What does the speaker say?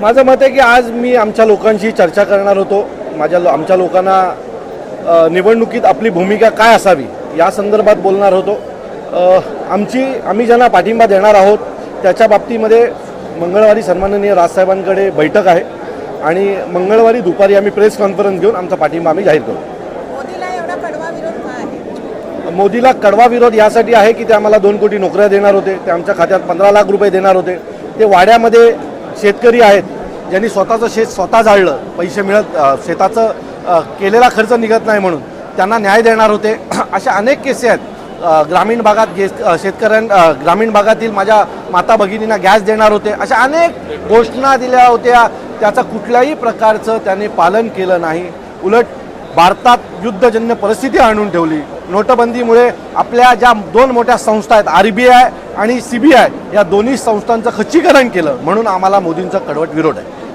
माझं मत आहे की आज मी आमच्या लोकांशी चर्चा करणार होतो. माझ्या लो आमच्या लोकांना निवडणुकीत आपली भूमिका काय असावी या संदर्भात बोलणार होतो. आमची आम्ही ज्यांना पाठिंबा देणार आहोत त्याच्या बाबतीमध्ये मंगळवारी सन्माननीय राजसाहेबांकडे बैठक आहे. आणि मंगळवारी दुपारी आम्ही प्रेस कॉन्फरन्स घेऊन आमचा पाठिंबा आम्ही जाहीर करू. मोदीला कडवा विरोध यासाठी आहे की ते आम्हाला दोन कोटी नोकऱ्या देणार होते ते आमच्या खात्यात पंधरा लाख रुपये देणार होते. ते वाड्यामध्ये शेतकरी आहेत ज्यांनी स्वतःचं शेत स्वतः जाळलं पैसे मिळत शेताचं केलेला खर्च निघत नाही म्हणून त्यांना न्याय देणार होते. अशा अनेक केसेस आहेत. ग्रामीण भागात गेस शेतकऱ्यां ग्रामीण भागातील माझ्या माता भगिनींना गॅस देणार होते. अशा अनेक घोषणा दिल्या होत्या. त्याचं कुठल्याही प्रकारचं त्याने पालन केलं नाही. उलट भारतात युद्धजन्य परिस्थिती आणून ठेवली. नोटबंदीमुळे आपल्या ज्या दोन मोठ्या संस्था आहेत आर बी आय आणि सी बी आय या दोन्ही संस्थांचं खच्चीकरण केलं म्हणून आम्हाला मोदींचा कडवट विरोध आहे.